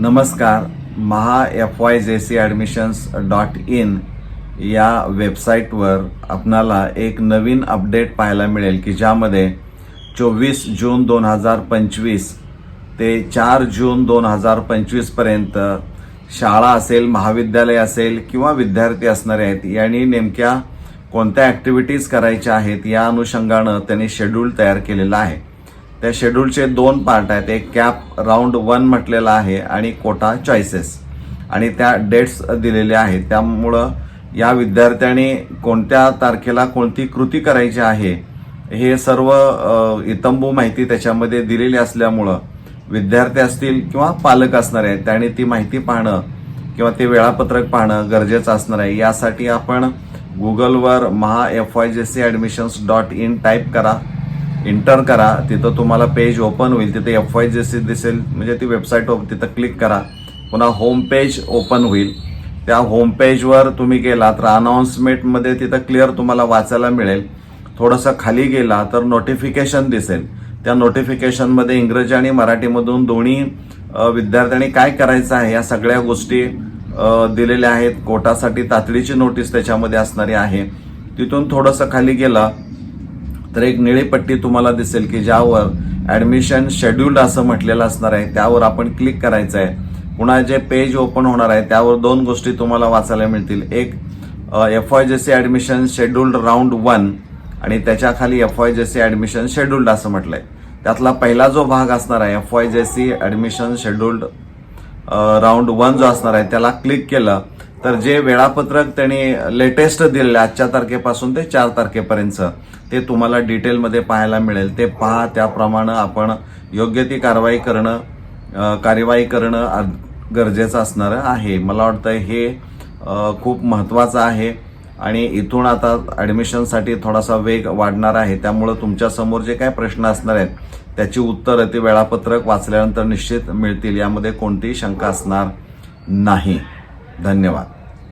नमस्कार Maha F Y J C admissions dot in या वेबसाईटवर आपणाला एक नवीन अपडेट पाहायला मिळेल की ज्यामध्ये चोवीस जून दोन हजार पंचवीस ते चार जून दोन हजार पंचवीसपर्यंत शाळा असेल महाविद्यालय असेल किंवा विद्यार्थी असणारे आहेत यांनी नेमक्या कोणत्या ॲक्टिव्हिटीज करायच्या आहेत या अनुषंगानं त्यांनी शेड्यूल तयार केलेलं आहे. त्या शेड्यूलचे दोन पार्ट आहेत. एक कॅप राऊंड वन म्हटलेला आहे आणि कोटा चॉईसेस आणि त्या डेट्स दिलेल्या आहेत. त्यामुळं या विद्यार्थ्यांनी कोणत्या तारखेला कोणती कृती करायची आहे हे सर्व इतंबू माहिती त्याच्यामध्ये दिलेली असल्यामुळं विद्यार्थी असतील किंवा पालक असणार आहेत त्यांनी ती माहिती पाहणं किंवा ते वेळापत्रक पाहणं गरजेचं असणार आहे. यासाठी आपण गुगलवर Maha F Y J C admissions dot in type करा. इंटर करा तिथं तुम्हाला पेज ओपन होईल तिथे एफ वाय जे सी दिसेल म्हणजे ती वेबसाईट तिथं क्लिक करा. पुन्हा होम पेज ओपन होईल. त्या होम पेजवर तुम्ही गेला तर अनाऊन्समेंटमध्ये तिथं क्लिअर तुम्हाला वाचायला मिळेल. थोडंसं खाली गेला तर नोटिफिकेशन दिसेल. त्या नोटिफिकेशनमध्ये इंग्रजी आणि मराठीमधून दोन्ही विद्यार्थ्यांनी काय करायचं आहे या सगळ्या गोष्टी दिलेल्या आहेत. कोटासाठी तातडीची नोटीस त्याच्यामध्ये असणारी आहे. तिथून थोडंसं खाली गेलं तर एक निळी पट्टी तुम्हाला दिसेल की ज्यावर ॲडमिशन शेड्यूल्ड असं म्हटलेलं असणार आहे त्यावर आपण क्लिक करायचं आहे पुन्हा जे पेज ओपन होणार आहे त्यावर दोन गोष्टी तुम्हाला वाचायला मिळतील. एक F Y J C admission scheduled round one आणि त्याच्याखाली F Y J C admission scheduled असं म्हटलंय. त्यातला पहिला जो भाग असणार आहे F Y J C admission scheduled round one जो असणार आहे त्याला क्लिक केलं तर जे वेळापत्रक त्यांनी लेटेस्ट दिलेलं आहे, आजच्या तारखेपासून ते चार तारखेपर्यंत ते तुम्हाला डिटेलमध्ये पाहायला मिळेल. ते पहा त्याप्रमाणे आपण योग्य ती कारवाई करणं कार्यवाही करणं गरजेचं असणार आहे. मला वाटतं हे खूप महत्त्वाचं आहे. आणि इथून आता ॲडमिशनसाठी थोडासा वेग वाढणार आहे. त्यामुळं तुमच्यासमोर जे काय प्रश्न असणार आहेत त्याची उत्तरं ते वेळापत्रक वाचल्यानंतर निश्चित मिळतील. यामध्ये कोणतीही शंका असणार नाही. धन्यवाद.